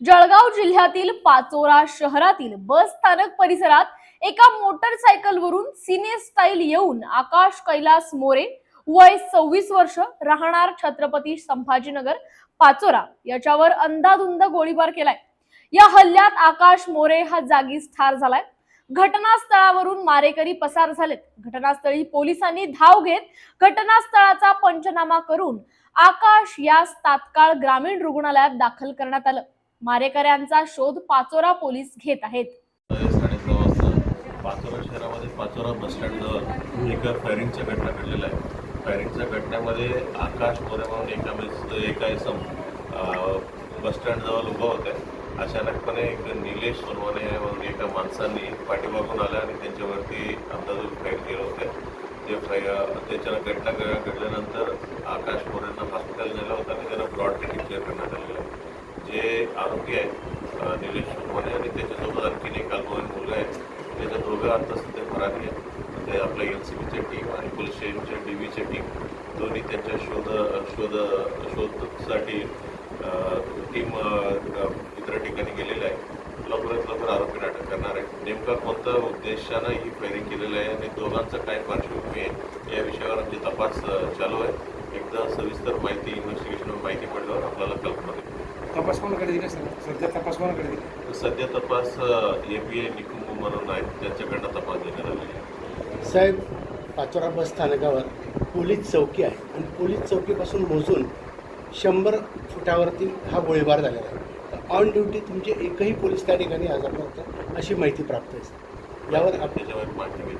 जळगाव जिल्ह्यातील पाचोरा शहरातील बस स्थानक परिसरात एका मोटरसायकलवरून सिने स्टाईल येऊन आकाश कैलास मोरे वय सव्वीस वर्ष राहणार छत्रपती संभाजीनगर पाचोरा याच्यावर अंदाधुंद गोळीबार केलाय. या हल्ल्यात आकाश मोरे हा जागीच ठार झालाय. घटनास्थळावरून मारेकरी पसार झालेत. घटनास्थळी पोलिसांनी धाव घेत घटनास्थळाचा पंचनामा करून आकाश यास तात्काळ ग्रामीण रुग्णालयात दाखल करण्यात आलं. मारेकऱ्यांचा शोध पाचोरा पोलीस घेत आहेत. पाचोरा शहरामध्ये पाचोरा बस स्टँडजवळ एका फायरिंगच्या घटना घडलेल्या आहे फायरिंगच्या घटनेमध्ये आकाश मोरे म्हणून एका मिस एका इसम अं, बसस्टँडजवळ उभा होते अचानकपणे एक निलेश सोनवाने म्हणून एका माणसांनी पाठीमागून आल्या आणि त्यांच्यावरती अंदाजून फायर केलं होतं. ते फाय त्याच्यानं घटना घडल्यानंतर आकाश मोरेंना हॉस्पिटल नेलं होतं आणि त्यांना ब्रॉड डिक्लेअर करण्यात आलेलं आहे. जे आरोपी आहेत निलेश सोनवणे आणि त्याच्यासोबत आणखीन एक अल्पवयीन मुलगा आहे. त्याच्या दोघं आता सध्या फरारी आहेत. ते आपल्या एल सी बीच्या टीम आणि पोलीस स्टेशनच्या डी बीच्या टीम दोन्ही त्यांच्या शोध शोध शोधसाठी टीम इतर ठिकाणी गेलेलं आहे लवकरात लवकर आरोपीला अटक करणार आहे नेमका कोणत्या उद्देशानं ही फायरिंग केलेलं आहे आणि दोघांचं काय पार्श्वभूमी आहे या विषयावर आमची तपास चालू आहे. एकदा सविस्तर माहिती इन्व्हेस्टिगेशनवर माहिती पडल्यावर तपास कोणाकडे दिला सर सध्या तपास कोणाकडे दिला. सध्या तपास ए पी आय निकुंभ म्हणून आहेत त्यांच्याकडनं तपास देण्यात आलेला आहे. साहेब पाचोरा बस स्थानकावर पोलीस चौकी आहे. आणि पोलीस चौकीपासून मोजून शंभर फुटावरती हा गोळीबार झालेला आहे. ऑन ड्युटी तुमचे एकही पोलीस त्या ठिकाणी हजर नव्हतं अशी माहिती प्राप्त आहे. यावर आप त्याच्यावर माहिती घेईल